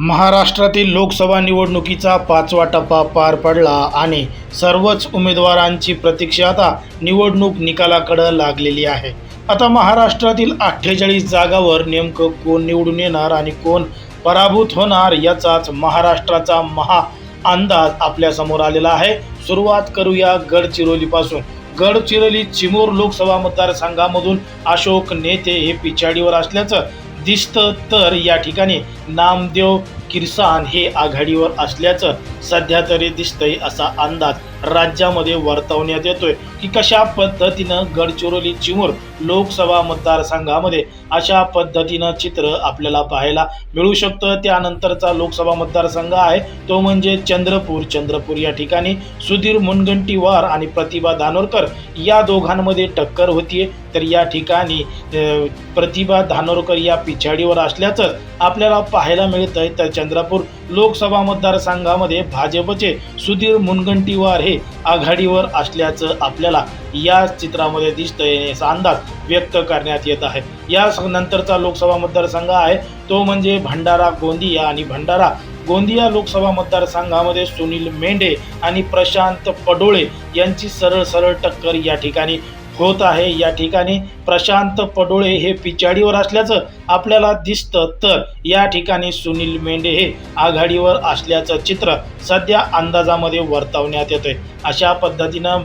महाराष्ट्रातील लोकसभा निवडणुकीचा पाचवा टप्पा पार पडला आणि सर्वच उमेदवारांची प्रतीक्षा आता निवडणूक निकालाकडं लागलेली आहे. आता महाराष्ट्रातील अठ्ठेचाळीस जागावर नेमकं कोण निवडून येणार आणि कोण पराभूत होणार याचाच महाराष्ट्राचा महा अंदाज आपल्यासमोर आलेला आहे. सुरुवात करूया गडचिरोलीपासून. गडचिरोली चिमूर लोकसभा मतदारसंघामधून अशोक नेते हे पिछाडीवर असल्याचं दिसतं तर या ठिकाणी नामदेव किरसान हे आघाडीवर असल्याचं सध्या तरी दिसतंय असा अंदाज राज्यामध्ये वर्तवण्यात येतोय की कशा पद्धतीनं गडचिरोली चिमूर लोकसभा मतदारसंघामध्ये अशा पद्धतीनं चित्र आपल्याला पाहायला मिळू शकतं. त्यानंतरचा लोकसभा मतदारसंघ आहे तो म्हणजे चंद्रपूर. चंद्रपूर या ठिकाणी सुधीर मुनगंटीवार आणि प्रतिभा धानोरकर या दोघांमध्ये टक्कर होतीये. तर या ठिकाणी प्रतिभा धानोरकर या पिछाडीवर असल्याचं आपल्याला पाहायला मिळत आहे तर चंद्रपूर लोकसभा मतदारसंघामध्ये भाजपचे सुधीर मुनगंटीवार हे आघाडीवर असल्याचं आपल्याला या चित्रामध्ये दिसतंय. असा अंदाज व्यक्त करण्यात येत आहे. या नंतरचा लोकसभा मतदारसंघ आहे. तो म्हणजे भंडारा गोंदिया आणि भंडारा. गोंदिया लोकसभा मतदारसंघामध्ये सुनील मेंढे आणि प्रशांत पडोळे यांची सरळ सरळ टक्कर या ठिकाणी होत आहे. या ठिकाणी प्रशांत पडोळे हे पिछाडीवर असल्याचं आपल्याला दिसतं. तर या ठिकाणी सुनील मेंढे हे आघाडीवर असल्याचं चित्र सध्या अंदाजामध्ये वर्तवण्यात येतंय. अशा पद्धतीनं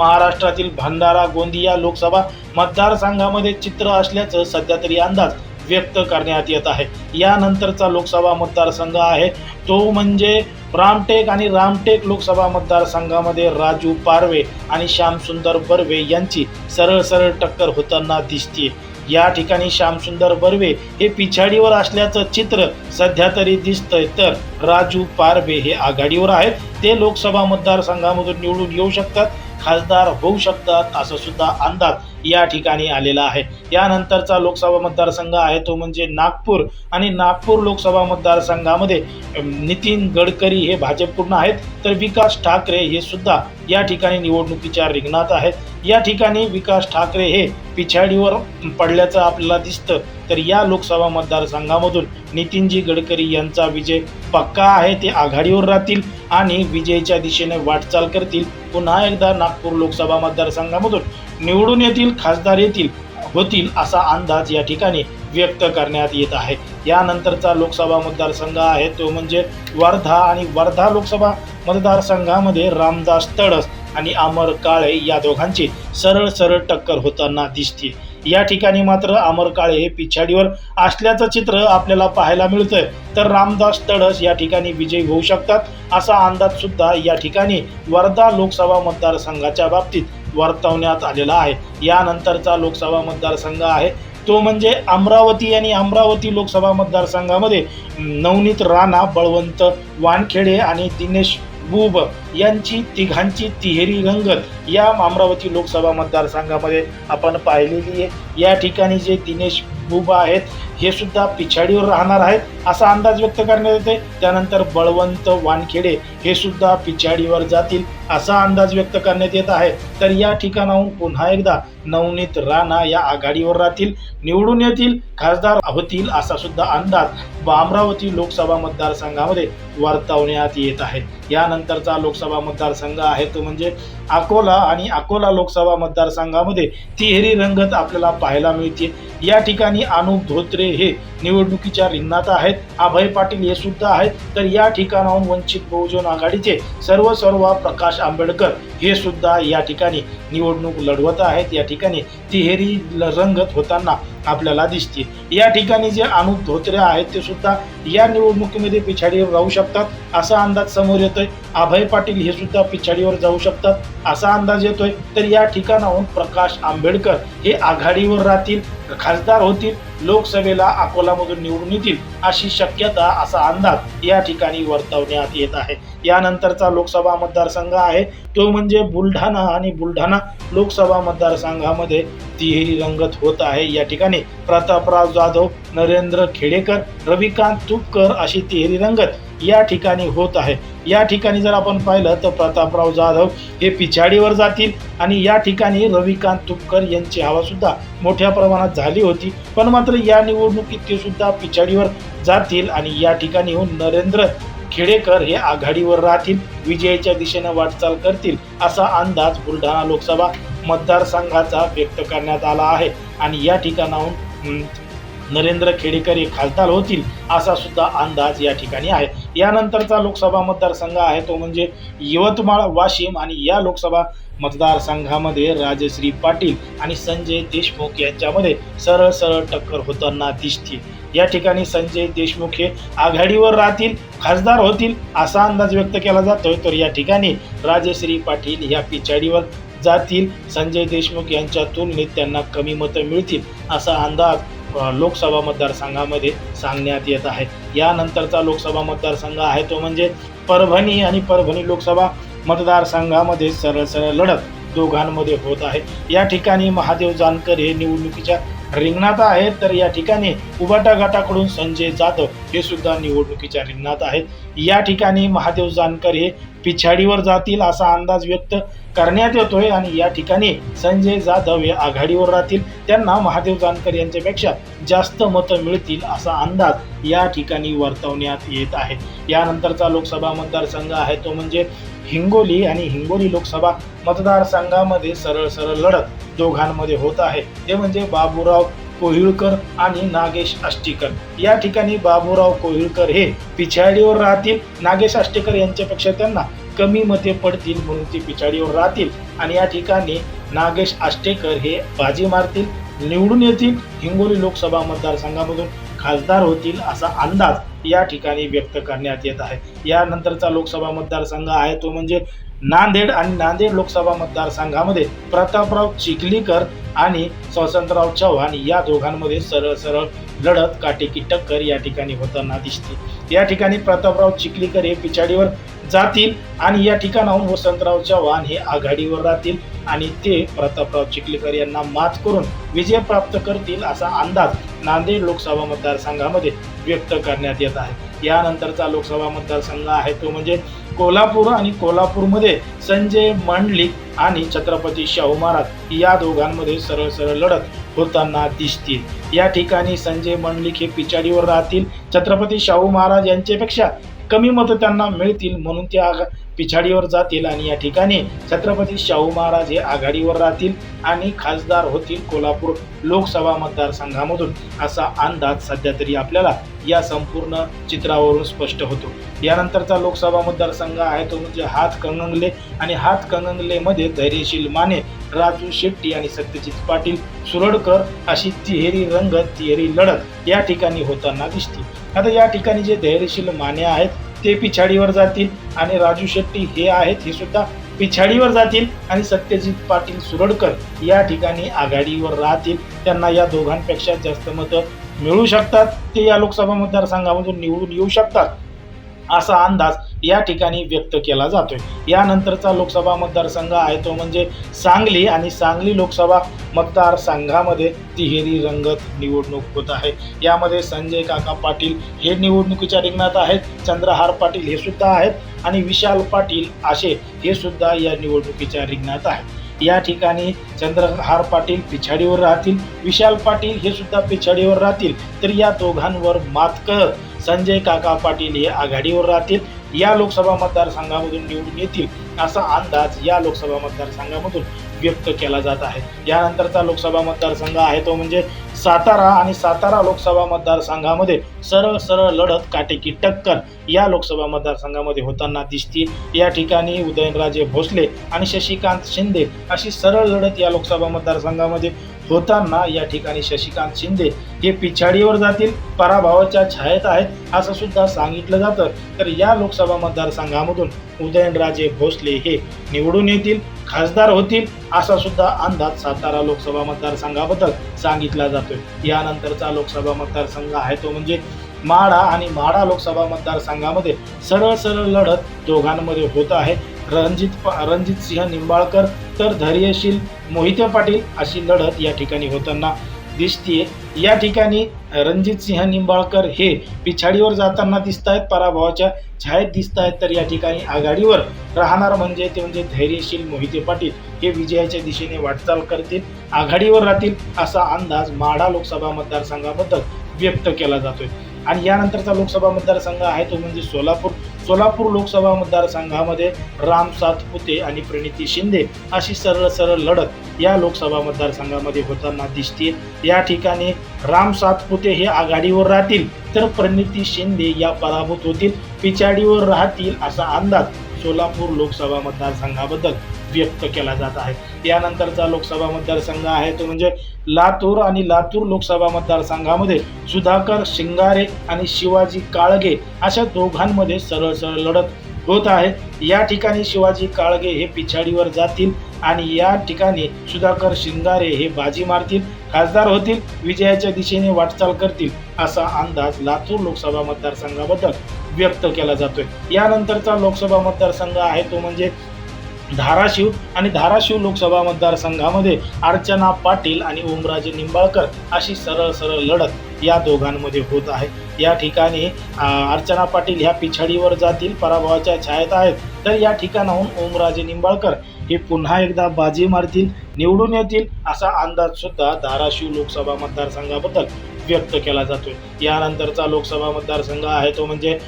महाराष्ट्रातील भंडारा गोंदिया लोकसभा मतदारसंघामध्ये चित्र असल्याचं सध्या तरी अंदाज व्यक्त करण्यात येत आहे. यानंतरचा लोकसभा मतदारसंघ आहे. तो म्हणजे रामटेक आणि रामटेक लोकसभा मतदारसंघामध्ये राजू पारवे आणि श्यामसुंदर बर्वे यांची सरळ सरळ टक्कर होताना दिसते या ठिकाणी श्यामसुंदर बर्वे हे पिछाडीवर असल्याचं चित्र सध्या तरी दिसतंय. तर राजू पारवे हे आघाडीवर आहेत. ते लोकसभा मतदारसंघामधून निवडून येऊ शकतात. खासदार होऊ शकतात असं सुद्धा अंदाज या ठिकाणी आलेला आहे. यानंतरचा लोकसभा मतदारसंघ आहे तो म्हणजे नागपूर. आणि नागपूर लोकसभा मतदारसंघामध्ये नितीन गडकरी हे भाजपकडून आहेत. तर विकास ठाकरे हे सुद्धा या ठिकाणी निवडणुकीच्या रिंगणात आहेत. या ठिकाणी विकास ठाकरे हे पिछाडीवर पडल्याचं आपल्याला दिसतं. तर या लोकसभा मतदारसंघामधून नितीनजी गडकरी यांचा विजय पक्का आहे ते आघाडीवर राहतील आणि विजयच्या दिशेने वाटचाल करतील. पुन्हा एकदा नागपूर लोकसभा मतदारसंघामधून निवडून येतील खासदार येतील होतील असा अंदाज या ठिकाणी व्यक्त करण्यात येत आहे. यानंतरचा लोकसभा मतदारसंघ आहे तो म्हणजे वर्धा आणि वर्धा लोकसभा मतदारसंघामध्ये रामदास तडस आणि अमर काळे या दोघांची सरळ सरळ टक्कर होताना दिसते या ठिकाणी मात्र अमर काळे हे पिछाडीवर असल्याचं चित्र आपल्याला पाहायला मिळतंय. तर रामदास तडस या ठिकाणी विजयी होऊ शकतात असा अंदाज सुद्धा या ठिकाणी वर्धा लोकसभा मतदारसंघाच्या बाबतीत वर्तवण्यात आलेला आहे. यानंतरचा लोकसभा मतदारसंघ आहे. तो म्हणजे अमरावती आणि अमरावती लोकसभा मतदारसंघामध्ये नवनीत राणा बळवंत वानखेडे आणि दिनेश बुब यांची तिघांची तिहेरी रंगत या अमरावती लोकसभा मतदारसंघामध्ये आपण पाहिलेली आहे. या ठिकाणी जे दिनेश बुबा आहेत हे सुद्धा पिछाडीवर राहणार आहेत असा अंदाज व्यक्त करण्यात येते त्यानंतर बळवंत वानखेडे हे सुद्धा पिछाडीवर जातील असा अंदाज व्यक्त करण्यात येत आहे. तर या ठिकाणाहून पुन्हा एकदा नवनीत राणा या आघाडीवर राहतील निवडून येतील खासदार होतील असा सुद्धा अंदाज अमरावती लोकसभा मतदारसंघामध्ये वर्तवण्यात येत आहे. यानंतरचा लोकसभा मतदारसंघ आहे तो म्हणजे अकोला आणि अकोला लोकसभा मतदारसंघामध्ये तिहेरी रंगत आपल्याला पाहायला मिळते. या ठिकाणी अनुप धोत्रे हे निवडणुकीच्या रिंगणात आहेत. अभय पाटील हे सुद्धा आहेत. तर या ठिकाणाहून वंचित बहुजन आघाडीचे सर्व सर्व प्रकाश आंबेडकर हे सुद्धा या ठिकाणी निवडणूक लढवत आहेत. या ठिकाणी तिहेरी रंगत होताना आपल्याला दिसते या ठिकाणी जे अनु धोत्रे आहेत ते सुद्धा या निवडणुकीमध्ये पिछाडीवर राहू शकतात असा अंदाज समोर येतोय. अभय पाटील हे सुद्धा पिछाडीवर जाऊ शकतात असा अंदाज येतोय. तर या ठिकाणाहून प्रकाश आंबेडकर हे आघाडीवर राहतील खासदार होतील लोकसभेला अकोलामधून निवडून येतील अशी शक्यता असा अंदाज या ठिकाणी वर्तवण्यात येत आहे. यानंतरचा लोकसभा मतदारसंघ आहे. तो म्हणजे बुलढाणा आणि बुलढाणा लोकसभा मतदारसंघामध्ये तिहेरी रंगत होत आहे. या ठिकाणी प्रतापराव जाधव नरेंद्र खेडेकर रविकांत तुपकर अशी तिहेरी रंगत या ठिकाणी होत आहे. या ठिकाणी जर आपण पाहिलं तर प्रतापराव जाधव हे पिछाडीवर जातील आणि या ठिकाणी रविकांत तुपकर यांची हवासुद्धा मोठ्या प्रमाणात झाली होती. पण मात्र या निवडणुकीत ते सुद्धा पिछाडीवर जातील आणि या ठिकाणी येऊन नरेंद्र खेडेकर हे आघाडीवर राहतील विजयाच्या दिशेने वाटचाल करतील असा अंदाज बुलढाणा लोकसभा मतदारसंघाचा व्यक्त करण्यात आला आहे. आणि या ठिकाणाहून नरेंद्र खेडेकर हे खासदार होतील असा सुद्धा अंदाज या ठिकाणी आहे. यानंतरचा लोकसभा मतदारसंघ आहे तो म्हणजे यवतमाळ वाशिम आणि या लोकसभा मतदारसंघामध्ये राजश्री पाटील आणि संजय देशमुख यांच्यामध्ये सरळ सरळ टक्कर होताना दिसते. या ठिकाणी संजय देशमुख हे आघाडीवर राहतील खासदार होतील असा अंदाज व्यक्त केला जातोय. तर या ठिकाणी राजश्री पाटील या पिछाडीवर जातील. संजय देशमुख यांच्या तुलनेत त्यांना कमी मतं मिळतील असा अंदाज लोकसभा मतदारसंघामध्ये सांगण्यात येत आहे. यानंतरचा लोकसभा मतदारसंघ आहे तो म्हणजे परभणी आणि परभणी लोकसभा मतदारसंघामध्ये सरळ सरळ लढत दोघांमध्ये होत आहे. या ठिकाणी महादेव जानकर हे निवडणुकीच्या रिंगणात आहेत. तर या ठिकाणी उबाटा गटाकडून संजय जाधव हे सुद्धा निवडणुकीच्या रिंगणात आहेत. या ठिकाणी महादेव जानकर हे पिछाडीवर जातील असा अंदाज व्यक्त करण्यात येतोय आणि या ठिकाणी संजय जाधव हे आघाडीवर राहतील. त्यांना महादेव जानकर यांच्यापेक्षा जास्त मतं मिळतील असा अंदाज या ठिकाणी वर्तवण्यात येत आहे. यानंतरचा लोकसभा मतदारसंघ आहे तो म्हणजे हिंगोली आणि हिंगोली लोकसभा मतदारसंघामध्ये सरळ सरळ लढत दोघांमध्ये होत आहे. ते म्हणजे बाबूराव कोहिळकर आणि नागेश आष्टीकर. या ठिकाणी बाबूराव कोहिळकर हे पिछाडीवर राहतील. नागेश आष्टीकर यांच्यापेक्षा त्यांना कमी मते पडतील म्हणून ते पिछाडीवर राहतील. आणि या ठिकाणी नागेश आष्टेकर हे बाजी मारतील निवडून येतील हिंगोली लोकसभा मतदारसंघामधून खासदार होतील असा अंदाज या ठिकाणी व्यक्त करण्यात येत आहे. यानंतरचा लोकसभा मतदारसंघ आहे तो म्हणजे नांदेड आणि नांदेड लोकसभा मतदारसंघामध्ये प्रतापराव चिखलीकर आणि स्वसंतराव चव्हाण या दोघांमध्ये सरळ सरळ लढत काटेकी टक्कर या ठिकाणी होताना दिसते. या ठिकाणी प्रतापराव चिखलीकर हे पिछाडीवर जातील आणि या ठिकाणाहून वसंतराव चव्हाण हे आघाडीवर राहतील आणि ते प्रतापराव चिखलीकर यांना मात करून विजय प्राप्त करतील असा अंदाज नांदेड लोकसभा मतदारसंघामध्ये व्यक्त करण्यात येत आहे. यानंतरचा लोकसभा मतदारसंघ आहे तो म्हणजे कोल्हापूर आणि कोल्हापूरमध्ये संजय मंडलिक आणि छत्रपती शाहू महाराज या दोघांमध्ये सरळ सरळ लढत होताना दिसतील. या ठिकाणी संजय मंडलिक हे पिछाडीवर राहतील. छत्रपती शाहू महाराज यांच्यापेक्षा कमी मतं त्यांना मिळतील म्हणून ते आघा पिछाडीवर जातील आणि या ठिकाणी छत्रपती शाहू महाराज हे आघाडीवर राहतील आणि खासदार होतील कोल्हापूर लोकसभा मतदारसंघामधून असा अंदाज सध्या तरी आपल्याला या संपूर्ण चित्रावरून स्पष्ट होतो. यानंतरचा लोकसभा मतदारसंघ आहे तो म्हणजे हात कंगंगले आणि हात कंगंगलेमध्ये धैर्यशील माने राजू शेट्टी आणि सत्यजित पाटील सुरडकर अशी तिहेरी रंगत तिहेरी लढत या ठिकाणी होताना दिसते आता या ठिकाणी जे धैर्यशील माने आहेत ते पिछाडीवर जातील आणि राजू शेट्टी हे आहेत हे सुद्धा पिछाडीवर जातील आणि सत्यजित पाटील सुरडकर या ठिकाणी आघाडीवर राहतील. त्यांना या दोघांपेक्षा जास्त मतं मिळू शकतात. ते या लोकसभा मतदारसंघामधून निवडून येऊ शकतात. असा अंदाज या ठिकाणी व्यक्त केला जातोय. यानंतरचा लोकसभा मतदारसंघ आहे तो म्हणजे सांगली आणि सांगली लोकसभा मतदारसंघामध्ये तिहेरी रंगत निवडणूक होत आहे. यामध्ये संजय काका पाटील हे निवडणुकीच्या रिंगणात आहेत चंद्रहार पाटील हे सुद्धा आहेत आणि विशाल पाटील असे हे सुद्धा या निवडणुकीच्या रिंगणात आहेत. या ठिकाणी चंद्रहार पाटील पिछाडीवर राहतील विशाल पाटील हे सुद्धा पिछाडीवर राहतील तर या दोघांवर मात करत संजय काका पाटील हे आघाडीवर राहतील. या लोकसभा मतदारसंघामधून निवडून येतील असा अंदाज या लोकसभा मतदारसंघामधून व्यक्त केला जात आहे. यानंतरचा लोकसभा मतदारसंघ आहे तो म्हणजे सातारा आणि सातारा लोकसभा मतदारसंघामध्ये सरळ सरळ लढत काटेकी टक्कर या लोकसभा मतदारसंघामध्ये होताना दिसते या ठिकाणी उदयनराजे भोसले आणि शशिकांत शिंदे अशी सरळ लढत या लोकसभा मतदारसंघामध्ये होताना या ठिकाणी शशिकांत शिंदे हे पिछाडीवर जातील पराभवाच्या छायेत आहेत असं सुद्धा सांगितलं जातं. तर या लोकसभा मतदारसंघामधून उदयनराजे भोसले हे निवडून येतील खासदार होतील असा सुद्धा अंदाज सातारा लोकसभा मतदारसंघाबद्दल सांगितला जातोय. यानंतरचा लोकसभा मतदारसंघ आहे तो म्हणजे माडा आणि माडा लोकसभा मतदारसंघामध्ये सरळ सरळ लढत दोघांमध्ये होत आहे. रणजित रणजित सिंह निंबाळकर तर धैर्यशील मोहिते पाटील अशी लढत या ठिकाणी होताना दिसतीये. या ठिकाणी रणजित सिंह निंबाळकर हे पिछाडीवर जाताना दिसत आहेत पराभवाच्या छायेत दिसत आहेत तर या ठिकाणी आघाडीवर राहणार म्हणजे ते म्हणजे धैर्यशील मोहिते पाटील हे विजयाच्या दिशेने वाटचाल करतील आघाडीवर राहतील असा अंदाज माढा लोकसभा मतदारसंघाबद्दल व्यक्त केला जातोय. आणि यानंतरचा लोकसभा मतदारसंघ आहे तो म्हणजे सोलापूर. सोलापूर लोकसभा मतदारसंघामध्ये राम सातपुते आणि प्रणिती शिंदे अशी सरळ सरळ लढत या लोकसभा मतदारसंघामध्ये होताना दिसतील. या ठिकाणी राम सातपुते हे आघाडीवर राहतील तर प्रणिती शिंदे या पराभूत होतील पिछाडीवर राहतील असा अंदाज सोलापूर लोकसभा मतदारसंघाबद्दल व्यक्त केला जात आहे. यानंतरचा लोकसभा मतदारसंघ आहे तो म्हणजे लातूर आणि लातूर लोकसभा मतदारसंघामध्ये सुधाकर शिंगारे आणि शिवाजी काळगे अशा दोघांमध्ये सरळ सरळ लढत होत आहे. या ठिकाणी शिवाजी काळगे हे पिछाडीवर जातील आणि या ठिकाणी सुधाकर शिंगारे हे बाजी मारतील खासदार होतील विजयाच्या दिशेने वाटचाल करतील असा अंदाज लातूर लोकसभा मतदारसंघाबद्दल व्यक्त केला जातोय. यानंतरचा लोकसभा मतदारसंघ आहे तो म्हणजे धाराशिव आणि धाराशिव लोकसभा मतदारसंघामध्ये अर्चना पाटील आणि ओमराजे निंबाळकर अशी सरळ सरळ लढत या दोघांमध्ये होत आहे. या ठिकाणी अर्चना पाटील ह्या पिछाडीवर जातील पराभवाच्या छायेत आहेत. तर या ठिकाणाहून ओमराजे निंबाळकर हे पुन्हा एकदा बाजी मारतील निवडून येतील असा अंदाज सुद्धा धाराशिव लोकसभा मतदारसंघाबद्दल व्यक्त केला जातोय. यानंतरचा लोकसभा मतदारसंघ आहे तो म्हणजे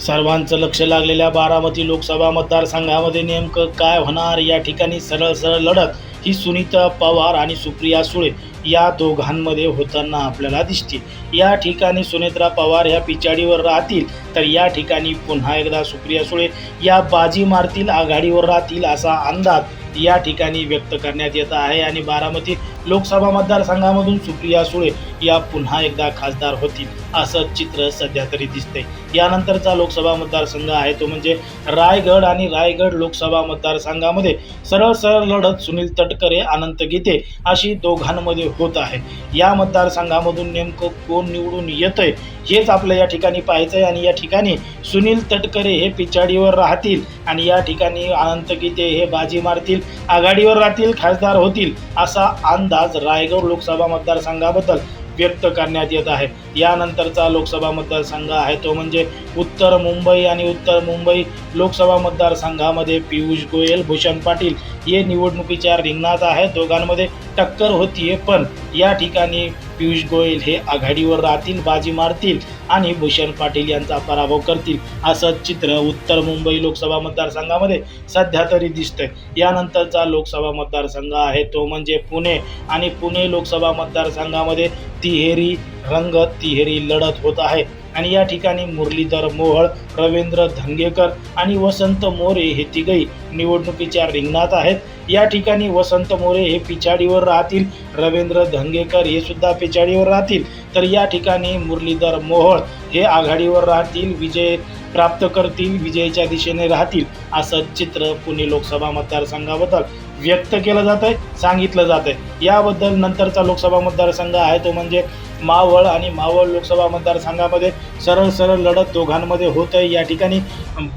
सर्वांचं लक्ष लागलेल्या बारामती लोकसभा मतदारसंघामध्ये नेमकं काय होणार? या ठिकाणी सरळ सरळ लढत ही सुनीता पवार आणि सुप्रिया सुळे या दोघांमध्ये होताना आपल्याला दिसते या ठिकाणी सुनेत्रा पवार ह्या पिछाडीवर राहतील तर या ठिकाणी पुन्हा एकदा सुप्रिया सुळे या बाजी मारतील आघाडीवर राहतील असा अंदाज या ठिकाणी व्यक्त करण्यात येत आहे. आणि बारामती लोकसभा मतदारसंघामधून सुप्रिया सुळे या पुन्हा एकदा खासदार होतील असं चित्र सध्या तरी दिसतंय. यानंतरचा लोकसभा मतदारसंघ आहे तो म्हणजे रायगड आणि रायगड लोकसभा मतदारसंघामध्ये सरळ सरळ लढत सुनील तटकरे अनंत गीते अशी दोघांमध्ये होत आहे. या मतदारसंघामधून नेमकं कोण निवडून येतंय हेच आपलं या ठिकाणी पाहायचं आहे आणि या ठिकाणी सुनील तटकरे हे पिछाडीवर राहतील आणि या ठिकाणी अनंत गीते हे बाजी मारतील आघाडीवर राहतील खासदार होतील असा अंदाज रायगड लोकसभा मतदारसंघाबद्दल व्यक्त करण्यात येत आहे. यानंतरचा लोकसभा मतदारसंघ आहे. तो म्हणजे उत्तर मुंबई आणि उत्तर मुंबई लोकसभा मतदारसंघामध्ये पियुष गोयल भूषण पाटील हे निवडणुकीच्या रिंगणात आहेत. दोघांमध्ये टक्कर होतीये पण या ठिकाणी पियुष गोयल हे आघाडीवर राहतील बाजी मारतील आणि भूषण पाटील यांचा पराभव करतील असं चित्र उत्तर मुंबई लोकसभा मतदारसंघामध्ये सध्या तरी दिसतंय. यानंतरचा लोकसभा मतदारसंघ आहे. तो म्हणजे पुणे आणि पुणे लोकसभा मतदारसंघामध्ये तिहेरी रंगत तिहेरी लढत होत आहे. आणि या ठिकाणी मुरलीधर मोहळ रवींद्र धंगेकर आणि वसंत मोरे हे तिघही निवडणुकीच्या रिंगणात आहेत. या ठिकाणी वसंत मोरे हे पिछाडीवर राहतील रवींद्र धंगेकर हे सुद्धा पिछाडीवर राहतील. तर या ठिकाणी मुरलीधर मोहोळ हे आघाडीवर राहतील विजय प्राप्त करतील विजयाच्या दिशेने राहतील असं चित्र पुणे लोकसभा मतदारसंघाबद्दल व्यक्त केलं जात आहे सांगितलं जात आहे याबद्दल नंतरचा लोकसभा मतदारसंघ आहे तो म्हणजे मावळ आणि मावळ लोकसभा मतदारसंघामध्ये सरळ सरळ लढत दोघांमध्ये होत आहे या ठिकाणी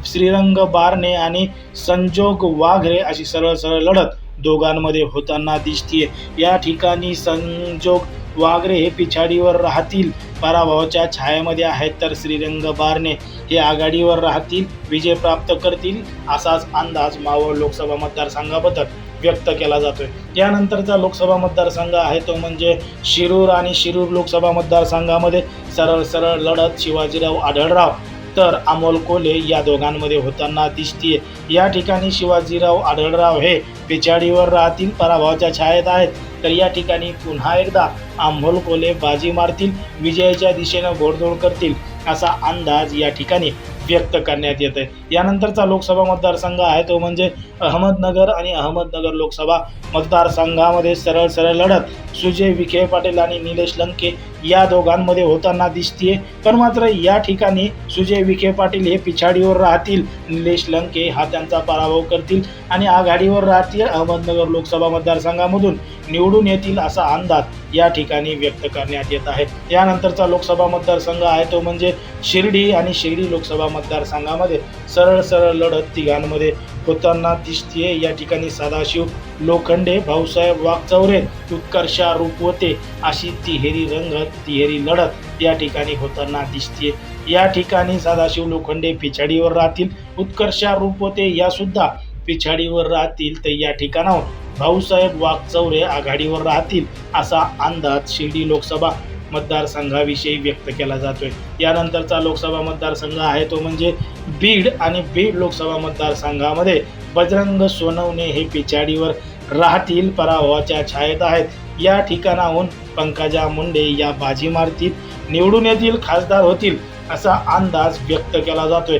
श्रीरंग बारणे आणि संजोग वाघरे अशी सरळ सरळ लढत दोघांमध्ये होताना दिसतीये. या ठिकाणी संजोग वाघरे हे पिछाडीवर राहतील पराभवाच्या छायेमध्ये आहेत तर श्रीरंग बारणे हे आघाडीवर राहतील विजय प्राप्त करतील असाच अंदाज मावळ लोकसभा मतदारसंघाबद्दल. व्यक्त केला जातोय. यानंतरचा लोकसभा मतदारसंघ आहे तो म्हणजे शिरूर आणि शिरूर लोकसभा मतदारसंघामध्ये सरळ सरळ लढत शिवाजीराव आढळराव तर अमोल कोले या दोघांमध्ये होताना दिसतीये. या ठिकाणी शिवाजीराव आढळराव हे पिछाडीवर राहतील पराभवाच्या छायेत आहेत. तर या ठिकाणी पुन्हा एकदा अमोल कोले बाजी मारतील विजयाच्या दिशेनं घोडदौड करतील असा अंदाज या ठिकाणी व्यक्त करण्यात येत आहे. यानंतरचा लोकसभा मतदारसंघ आहे तो म्हणजे अहमदनगर आणि अहमदनगर लोकसभा मतदारसंघामध्ये सरळ सरळ लढत. सुजय विखे पाटील आणि निलेश लंके या दोघांमध्ये होताना दिसतीये. पण मात्र या ठिकाणी सुजय विखे पाटील हे पिछाडीवर राहतील निलेश लंके हा त्यांचा पराभव करतील आणि आघाडीवर राहतील अहमदनगर लोकसभा मतदारसंघामधून. निवडून येतील असा अंदाज या ठिकाणी व्यक्त करण्यात येत आहे. यानंतरचा लोकसभा मतदारसंघ आहे तो म्हणजे शिर्डी आणि शिर्डी लोकसभा मतदारसंघामध्ये सरळ सरळ लढत तिघांमध्ये होताना दिसतीये. या ठिकाणी सदाशिव लोखंडे भाऊसाहेब वाघचौरे उत्कर्षा रूपवते अशी तिहेरी रंगत तिहेरी लढत या ठिकाणी होताना दिसतीये. या ठिकाणी सदाशिव लोखंडे पिछाडीवर राहतील उत्कर्षा रूपवते या सुद्धा पिछाडीवर राहतील. तर या ठिकाणाहून भाऊसाहेब वाघचौरे आघाडीवर राहतील असा अंदाज शिर्डी लोकसभा मतदारसंघाविषयी व्यक्त केला जातोय. यानंतरचा लोकसभा मतदारसंघ आहे तो म्हणजे बीड आणि बीड लोकसभा मतदारसंघामध्ये बजरंग सोनवणे हे पिछाडीवर राहतील पराभवाच्या छायेत आहेत. या ठिकाणाहून पंकजा मुंडे या बाजी मारतील निवडून येतील खासदार होतील असा अंदाज व्यक्त केला जातोय.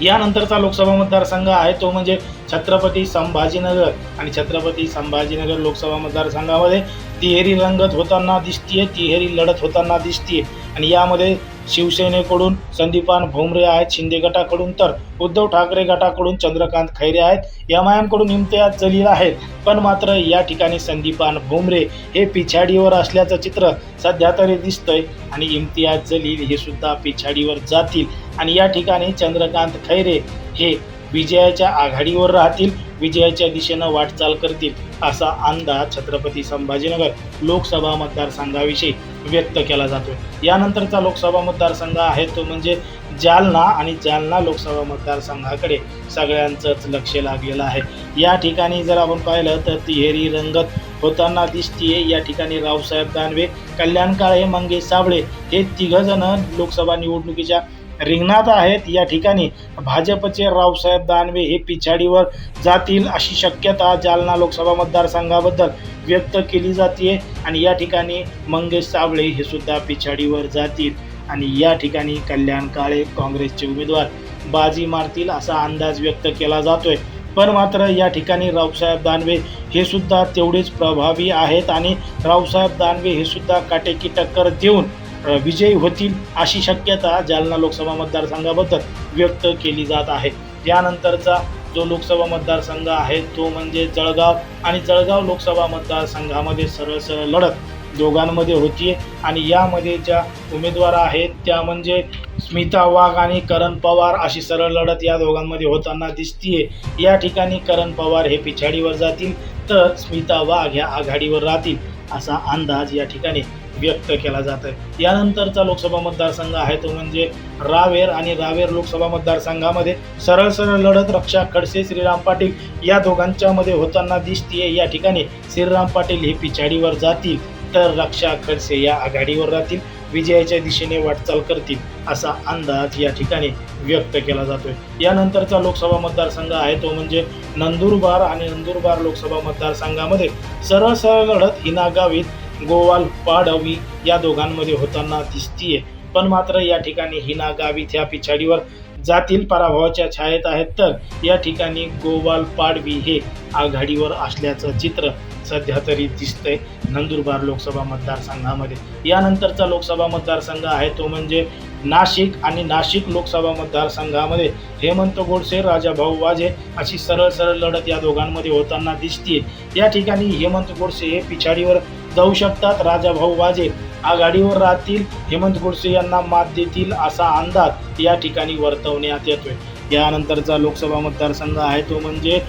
यानंतरचा लोकसभा मतदारसंघ आहे तो म्हणजे छत्रपती संभाजीनगर. आणि छत्रपती संभाजीनगर लोकसभा मतदारसंघामध्ये तिहेरी रंगत होताना दिसतीये तिहेरी लढत होताना दिसतीये. आणि यामध्ये शिवसेनेकडून संदीपान भुमरे आहेत शिंदे गटाकडून तर उद्धव ठाकरे गटाकडून चंद्रकांत खैरे आहेत. एम आय एमकडून इम्तियाज जलील आहेत. पण मात्र या ठिकाणी संदीपान भुमरे हे पिछाडीवर असल्याचं चित्र सध्या तरी दिसतंय आणि इम्तियाज जलील हे सुद्धा पिछाडीवर जातील. आणि या ठिकाणी चंद्रकांत खैरे हे विजयाच्या आघाडीवर राहतील विजयाच्या दिशेनं वाटचाल करतील असा अंदाज छत्रपती संभाजीनगर लोकसभा मतदारसंघाविषयी व्यक्त केला जातो. यानंतरचा लोकसभा मतदारसंघ आहे तो म्हणजे जालना आणि जालना लोकसभा मतदारसंघाकडे सगळ्यांचंच लक्ष लागलेलं आहे. या ठिकाणी जर आपण पाहिलं तर तिहेरी रंगत होताना दिसतीये. या ठिकाणी रावसाहेब दानवे कल्याण काळे मंगेश साबळे हे तिघंजणं लोकसभा निवडणुकीच्या रिंगणात आहेत. या ठिकाणी भाजपचे रावसाहेब दानवे हे पिछाडीवर जातील अशी शक्यता जालना लोकसभा मतदारसंघाबद्दल व्यक्त केली जाते आणि या ठिकाणी मंगेश साबळे हे सुद्धा पिछाडीवर जातील. आणि या ठिकाणी कल्याण काळे काँग्रेसचे उमेदवार बाजी मारतील असा अंदाज व्यक्त केला जातोय. पण मात्र या ठिकाणी रावसाहेब दानवे हे सुद्धा तेवढेच प्रभावी आहेत. आणि रावसाहेब दानवे हे सुद्धा काटेकी टक्कर देऊन विजयी होतील अशी शक्यता जालना लोकसभा मतदारसंघाबद्दल व्यक्त केली जात आहे. यानंतरचा जो लोकसभा मतदारसंघ आहे तो म्हणजे जळगाव आणि जळगाव लोकसभा मतदारसंघामध्ये सरळ सरळ लढत दोघांमध्ये होतीये आणि यामध्ये ज्या उमेदवार आहेत त्या म्हणजे स्मिता वाघ आणि करण पवार अशी सरळ लढत या दोघांमध्ये होताना दिसतीये. या ठिकाणी करण पवार हे पिछाडीवर जातील तर स्मिता वाघ ह्या आघाडीवर राहतील असा अंदाज या ठिकाणी व्यक्त केला जात आहे यानंतरचा लोकसभा मतदारसंघ आहे तो म्हणजे रावेर आणि रावेर लोकसभा मतदारसंघामध्ये सरळ सरळ लढत रक्षा खडसे श्रीराम पाटील या दोघांच्या मध्ये होताना दिसतीये. या ठिकाणी श्रीराम पाटील हे पिछाडीवर जातील तर रक्षा खडसे या आघाडीवर राहतील. विजयाच्या दिशेने वाटचाल करतील असा अंदाज या ठिकाणी व्यक्त केला जातोय. यानंतरचा लोकसभा मतदारसंघ आहे तो म्हणजे नंदुरबार आणि नंदुरबार लोकसभा मतदारसंघामध्ये सरळ सरळ लढत हिना गावित गोवाल पाडवी या दोघांमध्ये होताना दिसतीये. पण मात्र या ठिकाणी हिना गावित ह्या पिछाडीवर जातील. पराभवाच्या छायेत आहेत तर या ठिकाणी गोवाल पाडवी हे आघाडीवर असल्याचं चित्र सध्या तरी दिसतंय नंदुरबार लोकसभा मतदारसंघामध्ये. यानंतरचा लोकसभा मतदारसंघ आहे तो म्हणजे नाशिक आणि नाशिक लोकसभा मतदारसंघामध्ये हेमंत गोडसे राजाभाऊ वाजे अशी सरळ सरळ लढत या दोघांमध्ये होताना दिसतीये. या ठिकाणी हेमंत गोडसे हे पिछाडीवर जाऊ शकतात. राजाभाऊ वाजे आघाडीवर राहतील. हेमंत गोडसे यांना मात देतील असा अंदाज या ठिकाणी वर्तवण्यात येतोय. यानंतरचा लोकसभा मतदारसंघ आहे. तो म्हणजे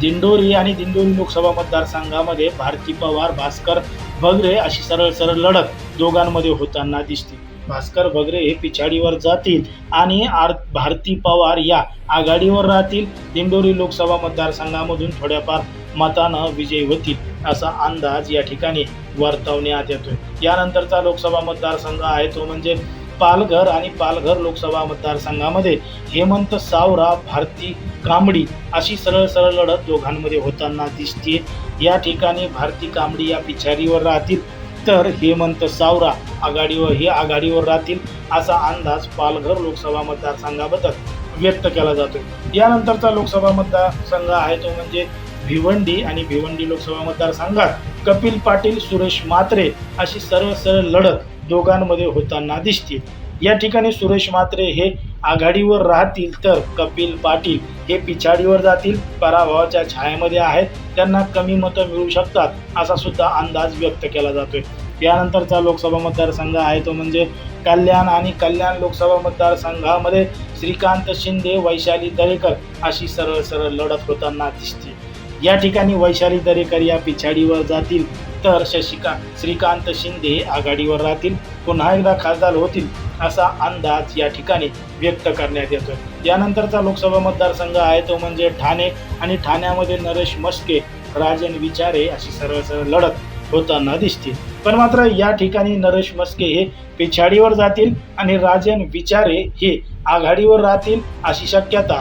दिंडोरी आणि दिंडोरी लोकसभा मतदारसंघामध्ये भारती पवार भास्कर भगरे अशी सरळ सरळ लढत दोघांमध्ये होताना दिसते. भास्कर भगरे हे पिछाडीवर जातील आणि आर भारती पवार या आघाडीवर राहतील. दिंडोरी लोकसभा मतदारसंघामधून थोड्याफार मतानं विजयी होतील. असा अंदाज या ठिकाणी वर्तवण्यात येतोय. यानंतरचा लोकसभा मतदारसंघ आहे तो म्हणजे पालघर आणि पालघर लोकसभा मतदारसंघामध्ये हेमंत सावरा भारती कांबडी अशी सरळ सरळ लढत दोघांमध्ये होताना दिसते या ठिकाणी भारती कांबडी या पिछारीवर राहतील तर हेमंत सावरा आघाडीवर हे आघाडीवर राहतील असा अंदाज पालघर लोकसभा मतदारसंघाबद्दल व्यक्त केला जातोय. यानंतरचा लोकसभा मतदारसंघ आहे तो म्हणजे भिवंडी आणि भिवंडी लोकसभा मतदारसंघात कपिल पाटील सुरेश मात्रे अशी सरळ सरळ लढत दोघांमध्ये होताना दिसते. या ठिकाणी सुरेश मात्रे हे आघाडीवर राहतील तर कपिल पाटील हे पिछाडीवर जातील पराभवाच्या छायेमध्ये आहेत त्यांना कमी मतं मिळू शकतात असा सुद्धा अंदाज व्यक्त केला जातोय. यानंतरचा लोकसभा मतदारसंघ आहे तो म्हणजे कल्याण आणि कल्याण लोकसभा मतदारसंघामध्ये श्रीकांत शिंदे वैशाली दरेकर अशी सरळ सरळ लढत होताना दिसते. या ठिकाणी वैशाली दरेकर या पिछाडीवर जातील. तर शशिका श्रीकांत शिंदे आघाडीवर राहतील. पुन्हा एकदा खासदार होतील असा अंदाज या ठिकाणी व्यक्त करण्यात येतोय. यानंतरचा लोकसभा मतदारसंघ आहे तो म्हणजे ठाणे आणि ठाण्यामध्ये नरेश मस्के राजन विचारे अशी सरळ सरळ लढत होताना दिसतील. पण मात्र या ठिकाणी नरेश मस्के हे पिछाडीवर जातील आणि राजन विचारे हे आघाडीवर राहतील अशी शक्यता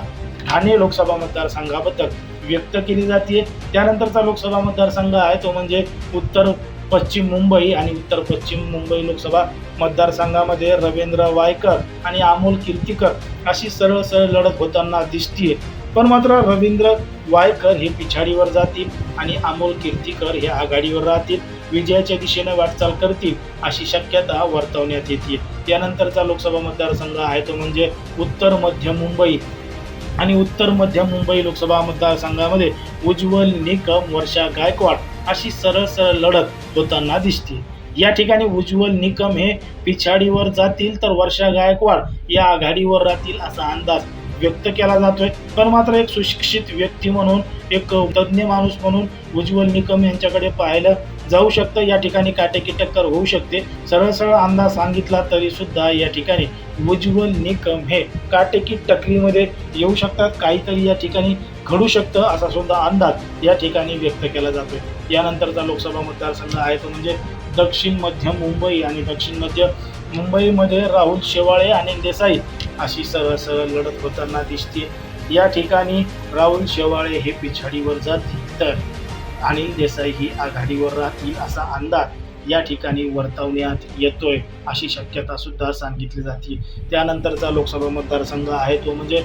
ठाणे लोकसभा मतदारसंघाबद्दल व्यक्त केली जाते त्यानंतरचा लोकसभा मतदारसंघ आहे तो म्हणजे उत्तर पश्चिम मुंबई आणि उत्तर पश्चिम मुंबई लोकसभा मतदारसंघामध्ये रवींद्र वायकर आणि अमोल कीर्तीकर अशी सरळ सरळ लढत होताना दिसतीये. पण मात्र रवींद्र वायकर हे पिछाडीवर जातील आणि अमोल कीर्तीकर हे आघाडीवर राहतील. विजयाच्या दिशेने वाटचाल करतील अशी शक्यता वर्तवण्यात येते त्यानंतरचा लोकसभा मतदारसंघ आहे तो म्हणजे उत्तर मध्य मुंबई. आणि उत्तर मध्य मुंबई लोकसभा मतदारसंघामध्ये उज्ज्वल निकम वर्षा गायकवाड अशी सरळ सरळ लढत होताना दिसते. या ठिकाणी उज्ज्वल निकम हे पिछाडीवर जातील तर वर्षा गायकवाड या आघाडीवर राहतील असा अंदाज व्यक्त केला जातोय. पण मात्र एक सुशिक्षित व्यक्ती म्हणून एक तज्ज्ञ माणूस म्हणून उज्ज्वल निकम यांच्याकडे पाहायला जाऊ शकतं. या ठिकाणी काटेकी टक्कर होऊ शकते. सरळ सरळ अंदाज सांगितला तरी सुद्धा या ठिकाणी उज्ज्वल निकम हे काटेकी टक्करीमध्ये येऊ शकतात. काहीतरी या ठिकाणी घडू शकतं असा सुद्धा अंदाज या ठिकाणी व्यक्त केला जातोय. यानंतरचा लोकसभा मतदारसंघ आहे तो म्हणजे दक्षिण मध्य मुंबई आणि दक्षिण मध्य मुंबईमध्ये राहुल शेवाळे आणि देसाई अशी सरळ सरळ लढत होताना दिसते. या ठिकाणी राहुल शेवाळे हे पिछाडीवर जातील. तर आणि देसाई ही आघाडीवर राहतील असा अंदाज या ठिकाणी वर्तवण्यात येतोय अशी शक्यता सुद्धा सांगितली जाते. त्यानंतरचा लोकसभा मतदारसंघ आहे तो म्हणजे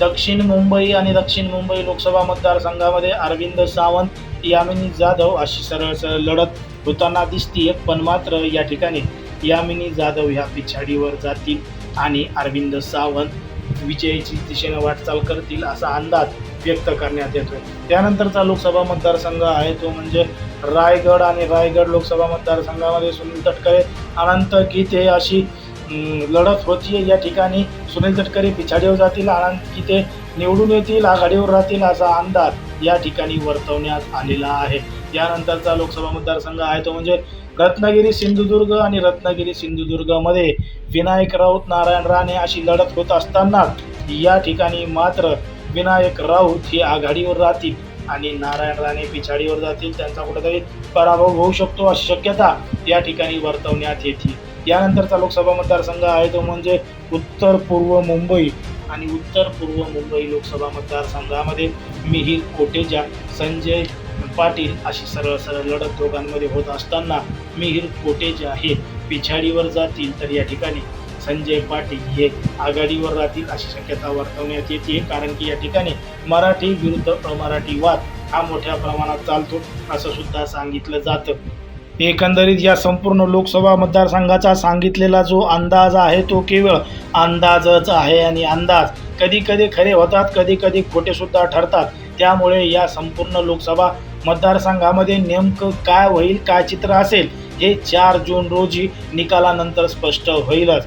दक्षिण मुंबई आणि दक्षिण मुंबई लोकसभा मतदारसंघामध्ये अरविंद सावंत यामिनी जाधव अशी सरळ सरळ लढत होताना दिसतीये पण मात्र या ठिकाणी यामिनी जाधव ह्या पिछाडीवर जातील आणि अरविंद सावंत विजयाची दिशेने वाटचाल करतील असा अंदाज व्यक्त करण्यात येतोय. त्यानंतरचा लोकसभा मतदारसंघ आहे तो म्हणजे रायगड आणि रायगड लोकसभा मतदारसंघामध्ये सुनील तटकरे अनंत गीते अशी लढत होतीये या ठिकाणी सुनील तटकरे पिछाडीवर जातील अनंत गीते निवडून येतील आघाडीवर राहतील असा अंदाज या ठिकाणी वर्तवण्यात आलेला आहे. त्यानंतरचा लोकसभा मतदारसंघ आहे तो म्हणजे रत्नागिरी सिंधुदुर्ग आणि रत्नागिरी सिंधुदुर्गमध्ये विनायक राऊत नारायण राणे अशी लढत होत असताना या ठिकाणी मात्र विनायक राऊत हे आघाडीवर राहतील आणि नारायण राणे पिछाडीवर जातील. त्यांचा कुठेतरी पराभव होऊ शकतो अशी शक्यता या ठिकाणी वर्तवण्यात येते. यानंतरचा लोकसभा मतदारसंघ आहे तो म्हणजे उत्तर पूर्व मुंबई आणि उत्तर पूर्व मुंबई लोकसभा मतदारसंघामध्ये मिहिर कोटेजा संजय पाटील अशी सरळ सरळ लढत दोघांमध्ये होत असताना मिहिर कोटेजा हे पिछाडीवर जातील. तर या ठिकाणी संजय पाटील हे आघाडीवर राहतील अशी शक्यता वर्तवण्यात येते. कारण की या ठिकाणी मराठी विरुद्ध अमराठी वाद हा मोठ्या प्रमाणात चालतो असं सुद्धा सांगितलं जातं. एकंदरीत या संपूर्ण लोकसभा मतदारसंघाचा सांगितलेला जो अंदाज आहे तो केवळ अंदाजच आहे आणि अंदाज कधी कधी खरे होतात कधी कधी खोटे सुद्धा ठरतात. त्यामुळे या संपूर्ण लोकसभा मतदारसंघामध्ये नेमकं काय होईल काय चित्र असेल हे चार जून रोजी निकालानंतर स्पष्ट होईलच.